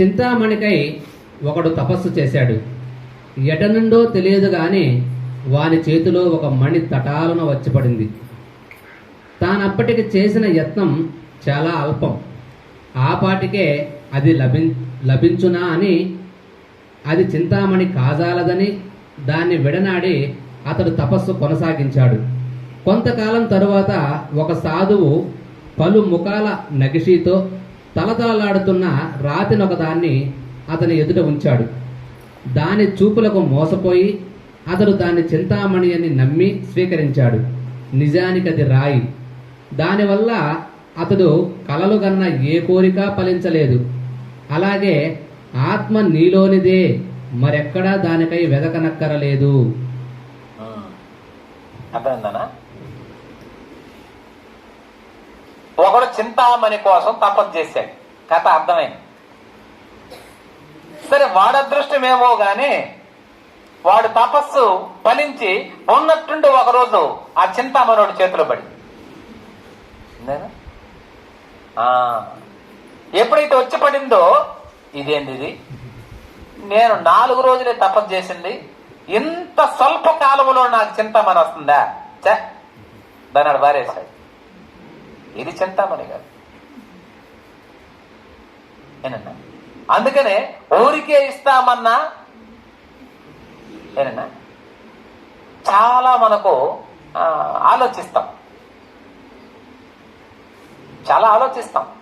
చింతామణికై ఒకడు తపస్సు చేశాడు. ఎట నుండో తెలియదు గాని వాని చేతిలో ఒక మణి తటాలను వచ్చిపడింది తానప్పటికి చేసిన యత్నం చాలా అల్పం. ఆ పాటికే అది లభిం లభించునా అని అది చింతామణి కాజాలదని దాన్ని విడనాడి అతడు తపస్సు కొనసాగించాడు. కొంతకాలం తరువాత ఒక సాధువు పలు ముఖాల నగిషీతో తలతలలాడుతున్న రాతినొకదాన్ని అతని ఎదుట ఉంచాడు. దాని చూపులకు మోసపోయి అతడు దాన్ని చింతామణి అని నమ్మి స్వీకరించాడు. నిజానికి అది రాయి. దానివల్ల అతడు కలలు కన్న ఏ కోరిక ఫలించలేదు. అలాగే ఆత్మ నీలోనిదే. మరెక్కడా దానిపై వెదకనక్కరలేదు. అర్థమైందనా? ఒకడు చింతామణి కోసం తపస్సు చేశాడు. కథ అర్థమైంది. సరే వాడు అదృష్టమేమో గాని వాడు తపస్సు ఫలించి ఉన్నట్టుండి ఒకరోజు ఆ చింతామణుడు చేతిలో పడి ఎప్పుడైతే వచ్చి పడిందో ఇదేంది ఇది నేను నాలుగు రోజులే తపస్సు చేసింది. ఇంత స్వల్ప కాలంలో నాకు చింతామణి వస్తుందా? చ దాని ఆడ ఇది చింతామణి కాదు. ఏనన్నా? అందుకనే ఊరికే ఇస్తామన్నా ఏనన్నా? చాలా మనకు ఆలోచిస్తాం. చాలా ఆలోచిస్తాం.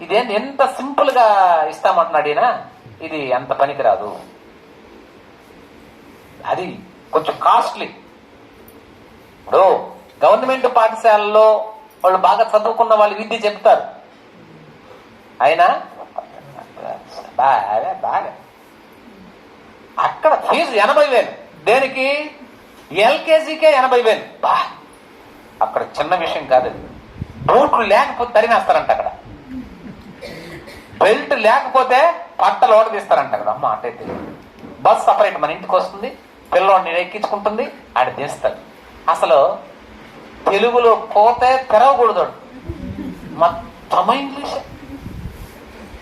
ఇదేంటి ఎంత సింపుల్గా ఇస్తామంటున్నాడు ఈయన? ఇది అంత పనికిరాదు. అది కొంచెం కాస్ట్లీ. ఇప్పుడు గవర్నమెంట్ పాఠశాలలో వాళ్ళు బాగా చదువుకున్న వాళ్ళు విద్య చెప్తారు. అయినా? బాగా బాగా. అక్కడ ఫీజు ఎనభై వేలు. దేనికి? ఎల్కేజీకే ఎనభై వేలు. బా. అక్కడ చిన్న విషయం కాదు. బూట్లు లేకపోతే తరిమేస్తారంట అక్కడ. బెల్ట్ లేకపోతే పట్టలు ఓడదీస్తారంట కదా అమ్మ అంటే బస్ సపరేట్ మన ఇంటికి వస్తుంది. పిల్లోడిని ఎక్కించుకుంటుంది. ఆడ తీస్తారు అసలు తెలుగులో పోతే తెరవకూడదు. మొత్తం ఇంగ్లీష్.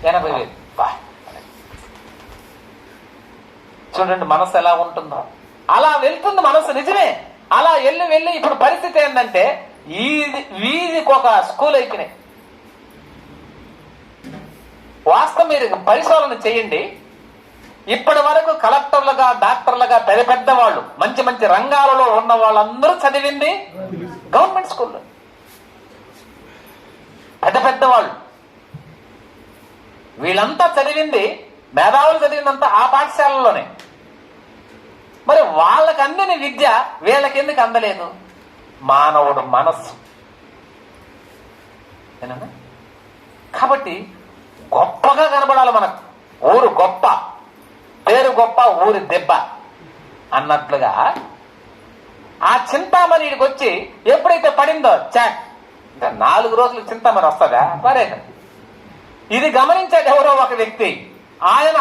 ఎనభై వేలు. చూడండి మనసు ఎలా ఉంటుందో. అలా వెళ్తుంది మనసు నిజమే. అలా వెళ్ళి వెళ్ళి ఇప్పుడు పరిస్థితి ఏంటంటే ఈది వీధికి ఒక స్కూల్ అయిపోయినాయి. వాస్తవం మీరు పరిశోధన చేయండి. ఇప్పటి వరకు కలెక్టర్లుగా డాక్టర్లుగా పెద్ద పెద్ద వాళ్ళు మంచి మంచి రంగాలలో ఉన్న వాళ్ళందరూ చదివింది గవర్నమెంట్ స్కూల్లో. పెద్ద పెద్ద వాళ్ళు. వీళ్ళంతా చదివింది మేధావులు చదివిందంతా ఆ పాఠశాలలోనే. మరి వాళ్ళకి అందిన విద్య వీళ్ళకెందుకు అందలేదు? మానవుడు మనస్సు. కాబట్టి గొప్పగా కనబడాలి మనకు. ఊరు గొప్ప. పేరు గొప్ప ఊరి దెబ్బ. అన్నట్లుగా ఆ చింతామణికి వచ్చి ఎప్పుడైతే పడిందో చాక్ ఇంకా నాలుగు రోజులు చింతామణి వస్తుందా? మరే ఇది గమనించాడు ఎవరో ఒక వ్యక్తి. ఆయన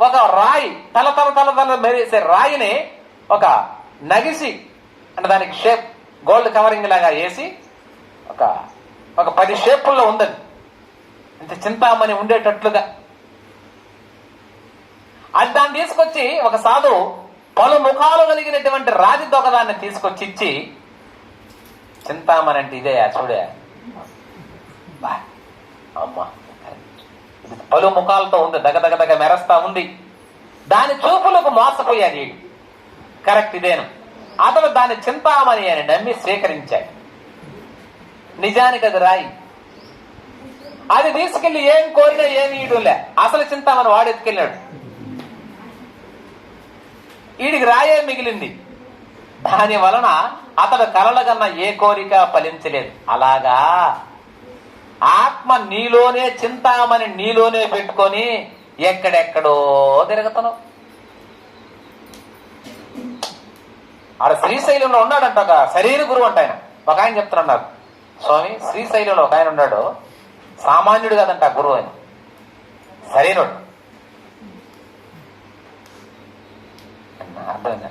ఒక రాయి తల తల తల తల మెరిసే రాయిని ఒక నగిసి అంటే దానికి షేప్ గోల్డ్ కవరింగ్ లాగా వేసి ఒక ఒక పది షేపుల్లో ఉందని ఇంత చింతామణి ఉండేటట్లుగా. అది దాన్ని తీసుకొచ్చి ఒక సాధువు పలు ముఖాలు కలిగినటువంటి రాజు దొకదాన్ని తీసుకొచ్చి ఇచ్చి చింతామణి అంటే ఇదే చూడే. అమ్మా ఇది పలు ముఖాలతో ఉంది దగ దగ దగ మెరస్తా ఉంది. దాని చూపులకు మోసపోయాడు వీడు కరెక్ట్ ఇదేను. అతను దాని చింతామణి అని నమ్మి స్వీకరించాడు. నిజానికి అది రాయి. అది తీసుకెళ్ళి ఏం కోరినా ఏమి ఈడులే. అసలు చింతామని వాడు ఎత్తుకెళ్ళాడు వీడికి రాయే మిగిలింది. దాని వలన అతడు కలలగన్న ఏ కోరిక ఫలించలేదు. అలాగా ఆత్మ నీలోనే చింతామని నీలోనే పెట్టుకొని ఎక్కడెక్కడో తిరుగుతున్నావు ఆడ శ్రీశైలంలో ఉన్నాడంట ఒక శరీర గురువు అంట ఆయన. ఒక ఆయన చెప్తున్నాడు. స్వామి శ్రీశైలంలో ఒక ఆయన ఉన్నాడు. సామాన్యుడు కదంట గురువు ఆయన. శరీరుడు. అర్థమైందా?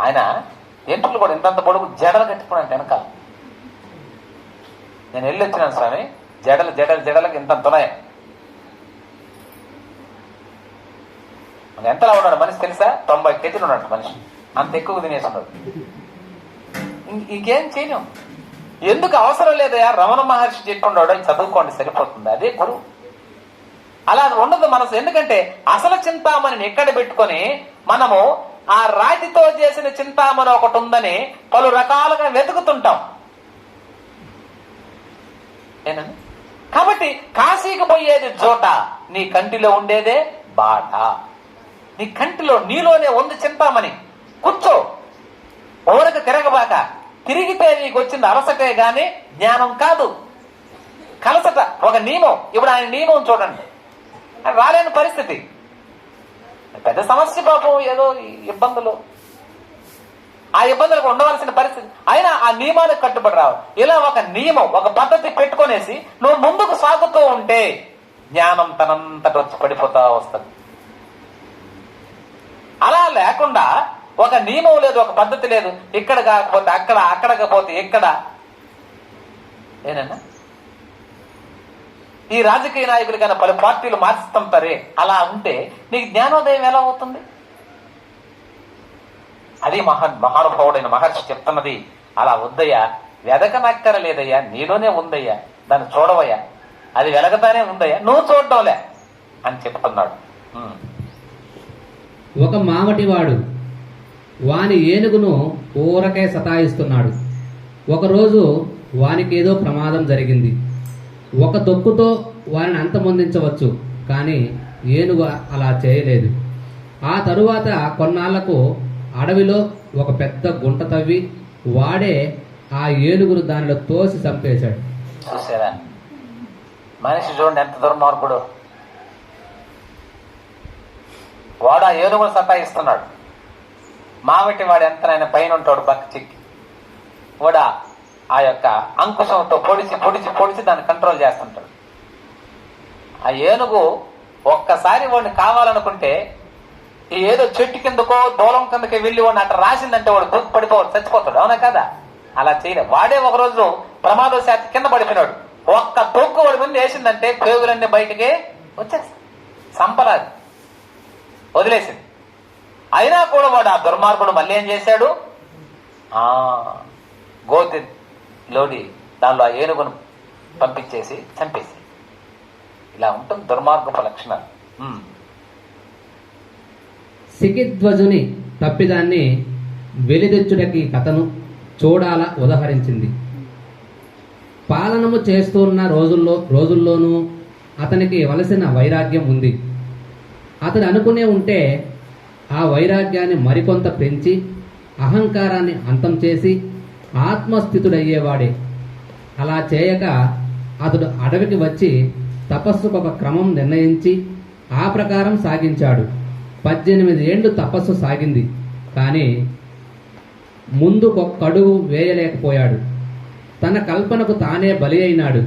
ఆయన ఎంట్రులు కూడా ఇంతంత పొడుగు జడలు కట్టుకున్నాను వెనకాల. నేను వెళ్ళి వచ్చినాను స్వామి. జడలు జడలు జడలకు ఇంతంత ఉన్నాయి. ఎంతలా ఉన్నాడు మనిషి తెలుసా? తొంభై కేజీలు ఉన్నాడు మనిషి. అంత ఎక్కువ తినేస్తున్నాడు ఇంకేం చేయలేం. ఎందుకు అవసరం లేదయా రమణ మహర్షి చెప్పుకున్నాడు చదువుకోండి సరిపోతుంది. అదే గురువు. అలా ఉండదు మనసు. ఎందుకంటే అసలు చింతామణిని ఎక్కడ పెట్టుకొని మనము ఆ రాతితో చేసిన చింతామణి ఒకటి ఉందని పలు రకాలుగా వెతుకుతుంటాం. కాబట్టి కాశీకి పోయేది జోట నీ కంటిలో ఉండేదే బాట. నీ కంటిలో నీలోనే ఉంది చింతామణి. కూర్చో. ఓరకు తిరగబాక. తిరిగితే నీకు వచ్చింది అలసటే గాని జ్ఞానం కాదు. కలసట ఒక నియమం ఇప్పుడు ఆయన నియమం చూడండి. రాలేని పరిస్థితి. పెద్ద సమస్య పాపం ఏదో ఇబ్బందులు. ఆ ఇబ్బందులకు ఉండవలసిన పరిస్థితి. అయినా ఆ నియమాలకు కట్టుబడి రావు. ఇలా ఒక నియమం ఒక పద్ధతి పెట్టుకునేసి నువ్వు ముందుకు సాగుతూ ఉంటే జ్ఞానం తనంతట వచ్చి పడిపోతా వస్తుంది. అలా లేకుండా ఒక నియమం లేదు ఒక పద్ధతి లేదు. ఇక్కడ కాకపోతే అక్కడ అక్కడ కాకపోతే ఇక్కడ. ఏనన్నా? ఈ రాజకీయ నాయకులు కన్నా పలు పార్టీలు మార్చుతుంటారే? అలా ఉంటే నీకు జ్ఞానోదయం ఎలా అవుతుంది? అది మహా మహానుభావుడైన మహర్షి చెప్తున్నది. అలా వద్దయ్యా. వెదకనక్కర లేదయ్యా. నీలోనే ఉందయ్యా. దాన్ని చూడవయ్యా. అది వెలగతానే ఉందయ్యా. నువ్వు చూడటంలే అని చెప్తున్నాడు. ఒక మామటివాడు వాని ఏనుగును ఊరకే సతాయిస్తున్నాడు. ఒకరోజు వానికి ఏదో ప్రమాదం జరిగింది. ఒక తొక్కుతో వారిని అంతమొందించవచ్చు కానీ ఏనుగు అలా చేయలేదు. ఆ తరువాత కొన్నాళ్ళకు అడవిలో ఒక పెద్ద గుంట తవ్వి వాడే ఆ ఏనుగును దానిలో తోసి చంపేశాడు. చూసారా. మనిషి చూడండి ఎంత దుర్మార్గుడు. వాడు ఆ ఏనుగును సతాయిస్తున్నాడు మామిటి వాడు ఎంత ఆయన పైన ఉంటాడు బక్క చిక్కి. వాడు ఆ- యొక్క అంకుశంతో పొడిచి పొడిచి పొడిచి దాన్ని కంట్రోల్ చేస్తుంటాడు. ఆ ఏనుగు ఒక్కసారి వాడిని కావాలనుకుంటే ఈ ఏదో చెట్టు కిందకో దూలం కిందకి వెళ్ళి వాడిని అట్లా రాసిందంటే వాడు దూకు పడిపోవాడు చచ్చిపోతాడు. అవునా కదా? అలా చేయలే. వాడే ఒక రోజు ప్రమాదశాత్తు కింద పడిపోయినాడు. ఒక్క తొక్కు వాడి ముందు వేసిందంటే పేగులన్నీ బయటికి వచ్చేస్తాయి. సంపరాది. వదిలేసింది. అయినా కూడా వాడు ఆ దుర్మార్గుడు మళ్ళీ ఏం చేశాడు? గోతి లోని దానిలో ఆ ఏనుగును పంపించేసి చంపేసి. ఇలా ఉంటుంది దుర్మార్గపు లక్షణాలు. సికిధ్వజుని తప్పిదాన్ని వెలిదెచ్చుటకి కథను చూడాల ఉదహరించింది. పాలనము చేస్తున్న రోజుల్లో రోజుల్లోనూ అతనికి వలసిన వైరాగ్యం ఉంది. అతడు అనుకునే ఉంటే ఆ వైరాగ్యాన్ని మరికొంత పెంచి అహంకారాన్ని అంతం చేసి ఆత్మస్థితుడయ్యేవాడే. అలా చేయక అతడు అడవికి వచ్చి తపస్సుకు ఒక క్రమం నిర్ణయించి ఆ ప్రకారం సాగించాడు. పద్దెనిమిది ఏండ్లు తపస్సు సాగింది. కానీ ముందుకు కడుగు వేయలేకపోయాడు. తన కల్పనకు తానే బలి అయినాడు.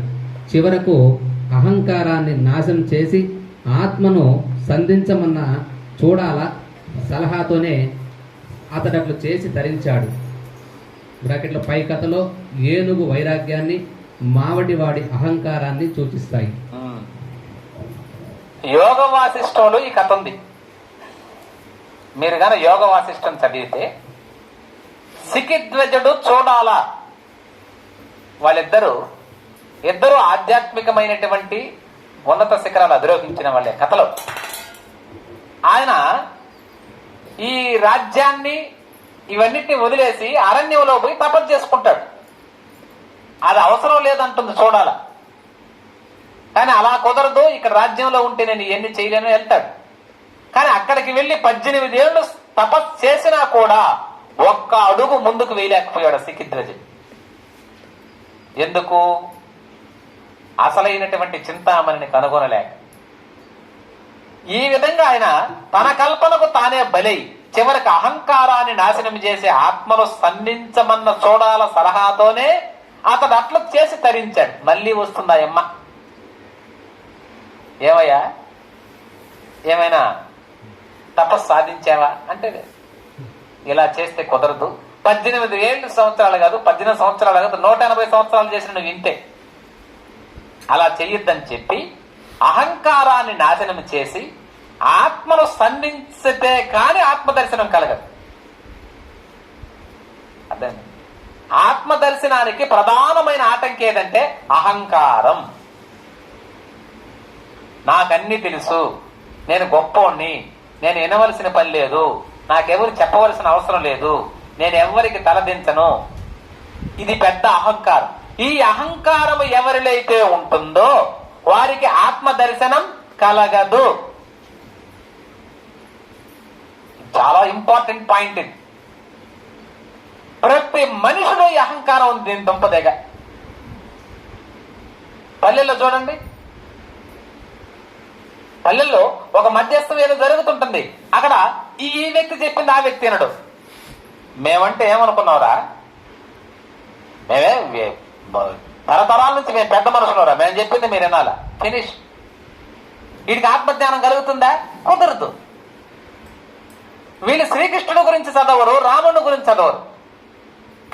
చివరకు అహంకారాన్ని నాశనం చేసి ఆత్మను సంధించమన్న చూడాల సలహాతోనే అతడట్లు చేసి ధరించాడు బ్రాకెట్ల పై కథలో ఏనుగు వైరాగ్యాన్ని మావటివాడి అహంకారాన్ని సూచిస్తాయి. యోగ వాసిష్టంలో ఈ కథ ఉంది. మీరు గాన యోగ వాసిష్టం చదివితే సికిధ్వజుడు చూడాలా వాళ్ళిద్దరూ ఇద్దరు ఆధ్యాత్మికమైనటువంటి ఉన్నత శిఖరాలు అధిరోహించిన వాళ్ళే కథలో. ఆయన ఈ రాజ్యాన్ని ఇవన్నిటిని వదిలేసి అరణ్యంలో పోయి తపస్సు చేసుకుంటాడు. అది అవసరం లేదంటుంది చూడాల కానీ అలా కుదరదు ఇక్కడ రాజ్యంలో ఉంటే నేను ఎన్ని చేయలేను వెళ్తాడు కానీ అక్కడికి వెళ్ళి పద్దెనిమిది ఏళ్ళు తపస్సు చేసినా కూడా ఒక్క అడుగు ముందుకు వేయలేకపోయాడు సికిద్రజు ఎందుకు? అసలైనటువంటి చింతామణిని కనుగొనలేక. ఈ విధంగా ఆయన తన కల్పనకు తానే బలై చివరికి అహంకారాన్ని నాశనం చేసే ఆత్మను స్పందించమన్న చూడాల సలహాతోనే అతడు అట్లా చేసి తరించాడు. మళ్ళీ వస్తుందా అమ్మ ఏమయ్యా? ఏమైనా తపస్సు సాధించావా? అంటే ఇలా చేస్తే కుదరదు. పద్దెనిమిది ఏళ్ళు సంవత్సరాలు కాదు పద్దెనిమిది సంవత్సరాలు కాదు నూట ఎనభై సంవత్సరాలు చేసిన నువ్వు ఇంతే. అలా చెయ్యొద్దని చెప్పి అహంకారాన్ని నాశనం చేసి ఆత్మను స్పందించితే కానీ ఆత్మదర్శనం కలగదు. అర్థం ఆత్మదర్శనానికి ప్రధానమైన ఆటంకి ఏదంటే అహంకారం. నాకన్నీ తెలుసు. నేను గొప్పోణ్ణి. నేను వినవలసిన పని లేదు. నాకెవరు చెప్పవలసిన అవసరం లేదు. నేను ఎవరికి తలదించను ఇది పెద్ద అహంకారం. ఈ అహంకారం ఎవరిలో అయితే ఉంటుందో వారికి ఆత్మ దర్శనం కలగదు. చాలా ఇంపార్టెంట్ పాయింట్ ఇది. ప్రతి మనిషిలో ఈ అహంకారం ఉంది దీని దుంపదేగ. పల్లెల్లో చూడండి. పల్లెల్లో ఒక మధ్యస్థం ఏదో జరుగుతుంటుంది. అక్కడ ఈ వ్యక్తి చెప్పింది ఆ వ్యక్తి అనడు. మేమంటే ఏమనుకున్నావురా? మేమే తరతరాల నుంచి మేము పెద్ద మనుషులరా? మేము చెప్పింది మీరు వినాలా? ఫినిష్ వీడికి ఆత్మజ్ఞానం కలుగుతుందా? కుదరదు. వీళ్ళు శ్రీకృష్ణుడు గురించి చదవరు రాముడు గురించి చదవరు.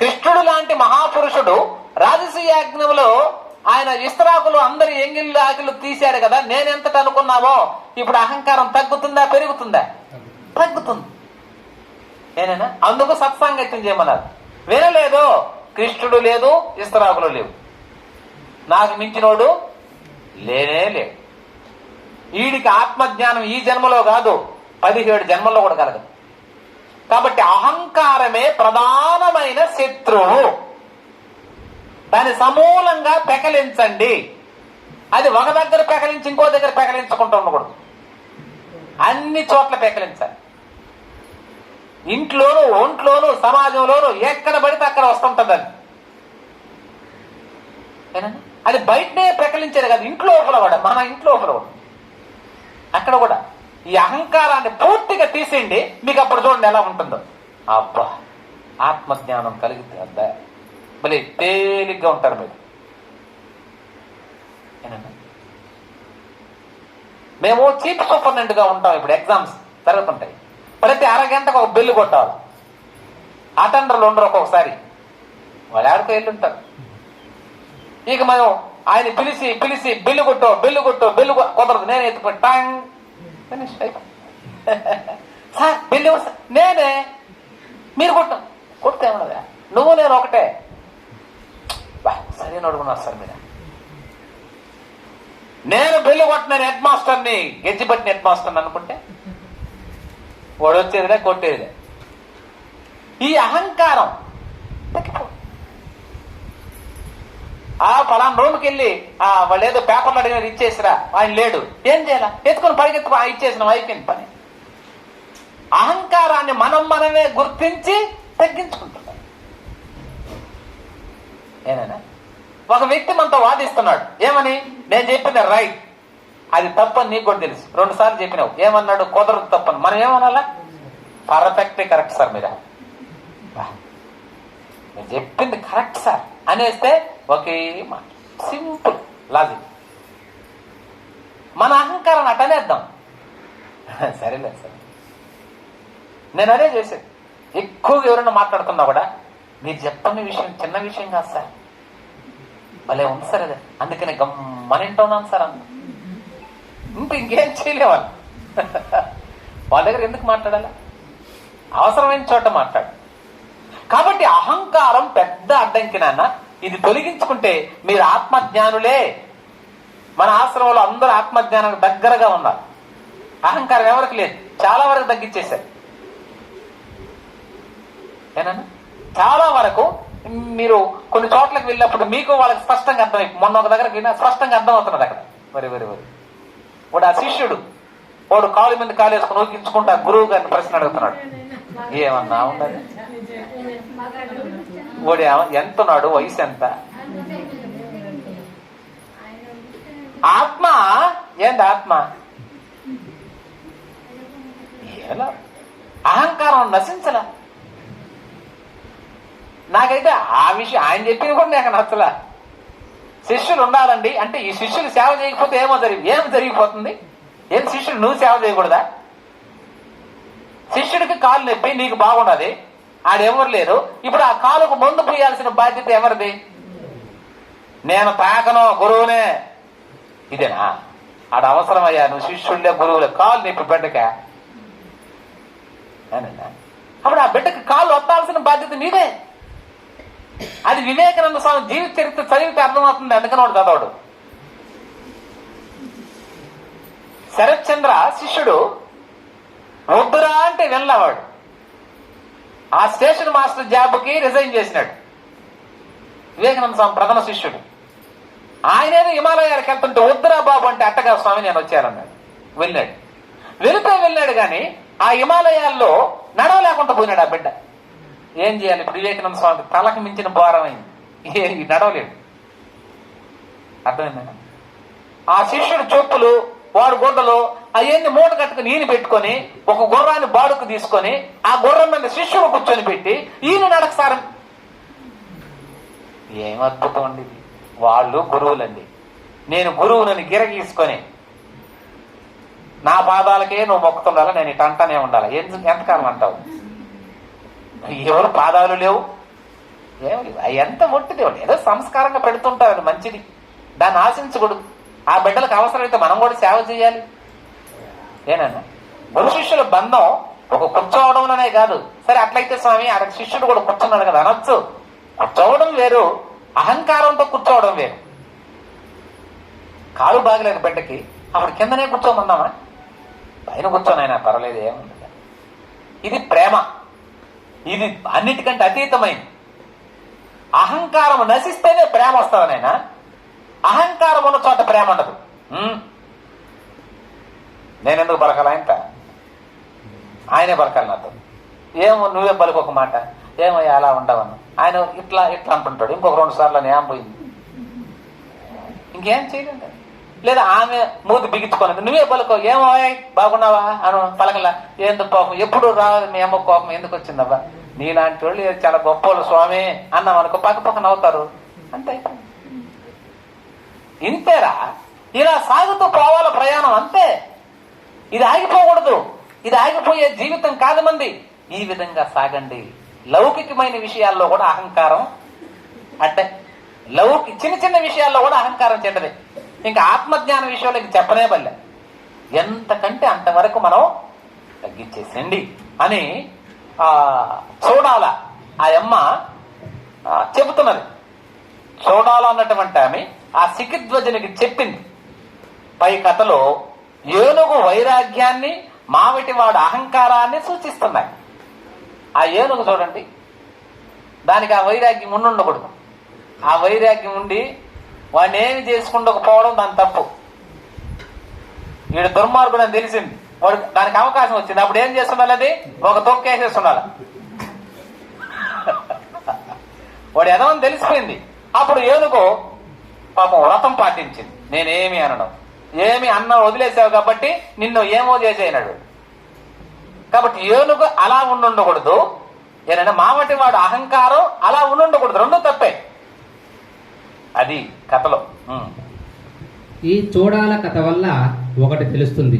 కృష్ణుడు లాంటి మహాపురుషుడు రాజసీయాజ్ఞంలో ఆయన ఇస్త్రాకులు అందరి ఎంగిళ్ళు ఆకులు తీశాడు కదా నేనెంతటి అనుకున్నావో? ఇప్పుడు అహంకారం తగ్గుతుందా పెరుగుతుందా? తగ్గుతుంది. నేనేనా అందుకు సత్సాంగత్యం చేయమన్నారు. వినలేదు. కృష్ణుడు లేదు ఇస్త్రాకులు లేవు. నాకు మించినోడు లేనే లేడు. వీడికి ఆత్మజ్ఞానం ఈ జన్మలో కాదు పదిహేడు జన్మల్లో కూడా కలగదు. కాబట్టి అహంకారమే ప్రధానమైన శత్రువు. దాన్ని సమూలంగా పెకలించండి. అది ఒక దగ్గర పెకలించి ఇంకో దగ్గర పెకలించకుండా ఉండకూడదు. అన్ని చోట్ల పెకలించాలి. ఇంట్లోనూ ఒంట్లోను సమాజంలోను ఎక్కడ పడితే అక్కడ వస్తుంటుంది అది. ఏనా? అది బయటనే ప్రకలించారు కదా ఇంట్లో లోపల కూడా మన ఇంట్లో లోపల కూడా అక్కడ కూడా. ఈ అహంకారాన్ని పూర్తిగా తీసేయండి మీకు అప్పుడు చూడండి ఎలా ఉంటుందో. అబ్బా ఆత్మజ్ఞానం కలిగితే అబ్బా మళ్ళీ తేలిగ్గా ఉంటారు మీరు. మేము చీఫ్ సూపరింటెండెంట్ ఉంటాం ఇప్పుడు ఎగ్జామ్స్ జరుగుతుంటాయి. ప్రతి అరగంటకు ఒక బిల్లు కొట్టాలి. అటెండర్లు ఉండరు ఒక్కొక్కసారి. వాళ్ళు ఆడుకో వెళ్ళుంటారు. ఇక మనం ఆయన పిలిచి పిలిచి బిల్లు కొట్టో బిల్లు కొట్టో బిల్లు కుదరదు. నేను ఎత్తుకుని టాంగ్ సార్ బిల్లు సార్. నేనే. మీరు కొట్టాం. కొడితే నువ్వు నేను ఒకటే. బా, సరైన అడుగున్నారు సార్ మీరు. నేను బిల్లు కొట్టిన హెడ్ మాస్టర్ని. గెజ్జిపట్టిన హెడ్ మాస్టర్ని అనుకుంటే? వాడు వచ్చేదిలే కొట్టేదిలే. ఈ అహంకారం ఆ ఫలానా రూమ్కి వెళ్ళి ఆ వాళ్ళు ఏదో పేపర్లు అడిగినారు ఇచ్చేసిరా. ఆయన లేడు. ఏం చేయాలా? ఎత్తుకుని పరిగెత్తు ఆ ఇచ్చేసిన అయిపోయింది పని. అహంకారాన్ని మనం మనమే గుర్తించి తగ్గించుకుంటున్నాం ఏనా ఒక వ్యక్తి మనతో వాదిస్తున్నాడు. ఏమని? నేను చెప్పింది రైట్. అది తప్పని నీకు కూడా తెలుసు. రెండు సార్లు చెప్పినావు. ఏమన్నాడు? కుదరదు తప్పని. మనం ఏమనాలా? పర్ఫెక్ట్ కరెక్ట్ సార్ మీరు. మీరు చెప్పింది కరెక్ట్ సార్ అనేస్తే ఒకే మాట. సింపుల్. లాజిక్. మన అహంకారం అటనేద్దాం. సరేలే సరే. నేను అదే చేసేది. ఎక్కువగా ఎవరైనా మాట్లాడుతున్నా కూడా మీరు చెప్పని విషయం చిన్న విషయం కాదు సార్. భలే ఉంది సార్ అదే. అందుకని గమ్మని సార్ అన్న. ఇంకా ఇంకేం చేయలేవాళ్ళు? వాళ్ళ దగ్గర ఎందుకు మాట్లాడాలి? అవసరమైన చోట మాట్లాడు. కాబట్టి అహంకారం పెద్ద అడ్డంకి నాన్న. ఇది తొలగించుకుంటే మీరు ఆత్మజ్ఞానులే. మన ఆశ్రమంలో అందరూ ఆత్మజ్ఞానానికి దగ్గరగా ఉన్నారు. అహంకారం ఎవరికి లేదు. చాలా వరకు తగ్గించేశారు. ఏనా చాలా వరకు మీరు కొన్ని చోట్లకి వెళ్ళినప్పుడు మీకు వాళ్ళకి స్పష్టంగా అర్థమై మొన్న ఒక దగ్గరకు వెళ్ళినా స్పష్టంగా అర్థం అవుతున్నది అక్కడ. మరి మరి మరి వాడు ఆ శిష్యుడు. వాడు కాలు మీద కాలు వేసుకుని ఊగించుకుంటా గురువు గారిని ప్రశ్న అడుగుతున్నాడు. ఏమన్నా ఉండదు వాడు ఎంత ఉన్నాడు వయసు ఎంత? ఆత్మ? ఏంది ఆత్మ? ఎలా అహంకారం నశించలా. నాకైతే ఆ విషయం ఆయన చెప్పింది కూడా నాకు నచ్చలా. శిష్యులు ఉండాలండి. అంటే ఈ శిష్యులు సేవ చేయకపోతే ఏమో జరిగి ఏం జరిగిపోతుంది? ఏం శిష్యులు నువ్వు సేవ చేయకూడదా? శిష్యుడికి కాలు నొప్పి నీకు బాగున్నది ఆడెవరు లేరు. ఇప్పుడు ఆ కాలుకు మందు పోయాల్సిన బాధ్యత ఎవరిది? నేను తాకను గురువునే. ఇదేనా? ఆడ అవసరమయ్యా నువ్వు శిష్యుళ్ళే గురువులే. కాలు నొప్పి బిడ్డక. అప్పుడు ఆ బిడ్డకి కాలు వత్తాల్సిన బాధ్యత నీదే. అది వివేకానంద స్వామి జీవిత చరిత్ర చదివితే అర్థమవుతుంది అందుకని వాడు చదవడు. శరత్చంద్ర శిష్యుడు వద్దురా అంటే వెళ్ళవాడు ఆ స్టేషన్ మాస్టర్ జాబ్కి రిజైన్ చేసినాడు. వివేకానంద స్వామి ప్రథమ శిష్యుడు. ఆయనేదో హిమాలయాలకు వెళ్తుంటే వద్దురా బాబు అంటే అట్టగా స్వామి నేను వచ్చానన్నాడు. వెళ్ళాడు. వెళితే వెళ్ళాడు కానీ ఆ హిమాలయాల్లో నడవలేకుండా పోయినాడు ఆ బిడ్డ. ఏం చేయాలి? ఇప్పుడు వివేకానంద స్వామి తలకు మించిన భారమైంది ఏ నడవలేడు అర్థమైందా? ఆ శిష్యుడు చూపులు వాడు గుడ్డలో అవన్నీ మూట కట్టుకుని ఈయన పెట్టుకొని ఒక గుర్రాన్ని బాడుకు తీసుకొని ఆ గుర్రం మీద శిష్యుడు కూర్చొని పెట్టి ఈయన నడకసారం ఏం అద్భుతం అండి వాళ్ళు గురువులండి. నేను గురువులని గిరగీసుకొని నా పాదాలకే నువ్వు మొక్కుతుండాలి నేను ఇటు అంటానే ఉండాలి. ఎందుకు ఎంతకాలం అంటావు? ఎవరు పాదాలు లేవు? ఏమో అవి ఎంత ఒట్టిది ఏదో సంస్కారంగా పెడుతుంటారు అది మంచిది. దాన్ని ఆశించకూడదు. ఆ బిడ్డలకు అవసరమైతే మనం కూడా సేవ చేయాలి. ఏనన్నా? గురు శిష్యుల బంధం ఒక కూర్చోవడంలోనే కాదు. సరే అట్లయితే స్వామి అక్కడ శిష్యుడు కూడా కూర్చున్నాడు కదా అనొచ్చు. కూర్చోవడం వేరు అహంకారంతో కూర్చోవడం వేరు. కాలు బాగలేని బిడ్డకి. అప్పుడు కిందనే కూర్చోమన్నామా పైన కూర్చోనైనా పర్వాలేదు ఏముంది. ఇది ప్రేమ. ఇది అన్నిటికంటే అతీతమైంది. అహంకారం నశిస్తేనే ప్రేమ వస్తుందనైనా? అహంకారం ఉన్న చోట ప్రేమ ఉండదు. ఉమ్. నేనెందుకు బలకాల ఆయనట ఆయనే బలకాలి నాతో. ఏమో నువ్వే బలికి మాట. ఏమో అలా ఉండవను. ఆయన ఇట్లా ఇట్లా అంటుంటాడు. ఇంకొక రెండు సార్లు నేను పోయింది? ఇంకేం చేయలేదు లేదా ఆమె మూతి బిగించుకోలేదు. నువ్వే పలుకో ఏమో బాగున్నావా? అను పలకలా. ఎందుకు కోపం? ఎప్పుడు రాదు మీ అమ్మ కోపం ఎందుకు వచ్చిందబ్బా? నీలాంటి వాళ్ళు చాలా గొప్ప వాళ్ళు స్వామి. అన్నాం అనుకో పక్క పక్కన అవుతారు అంతే. ఇంతేరా ఇలా సాగుతూ పోవాల ప్రయాణం అంతే. ఇది ఆగిపోకూడదు. ఇది ఆగిపోయే జీవితం కాదు మంది ఈ విధంగా సాగండి. లౌకికమైన విషయాల్లో కూడా అహంకారం అంటే లౌకి చిన్న చిన్న విషయాల్లో కూడా అహంకారం చెడ్డది ఇంకా ఆత్మజ్ఞాన విషయంలో ఇంక చెప్పనే బల్లె ఎంతకంటే అంతవరకు మనం తగ్గించేసండి అని చూడాల ఆ అమ్మ చెబుతున్నది. చూడాలన్నటువంటి ఆమె ఆ సికిధ్వజనికి చెప్పింది. పై కథలో ఏనుగు వైరాగ్యాన్ని మావిటివాడు అహంకారాన్ని సూచిస్తున్నాయి. ఆ ఏనుగు చూడండి. దానికి ఆ వైరాగ్యం ఉండి ఉండకూడదు. ఆ వైరాగ్యం ఉండి వాడిని ఏమి చేసుకుండకపోవడం దాని తప్పు. వీడు దుర్మార్గుడు అని తెలిసింది. వాడు దానికి అవకాశం వచ్చింది. అప్పుడు ఏం చేస్తుండాలి అది? ఒక తొక్కేసేస్తుండాలి వాడు ఎదవని తెలిసిపోయింది. అప్పుడు ఏనుగు పాపం వ్రతం పాటించింది. నేనేమి అనడం. ఏమి అన్న వదిలేసావు కాబట్టి నిన్ను ఏమో చేసేయనాడు. కాబట్టి ఏనుగు అలా ఉండుండకూడదు. ఏనంటే మామటి వాడు అహంకారం అలా ఉండుండకూడదు. రెండు తప్పే. అది కథలో. ఈ చూడాల కథ వల్ల ఒకటి తెలుస్తుంది.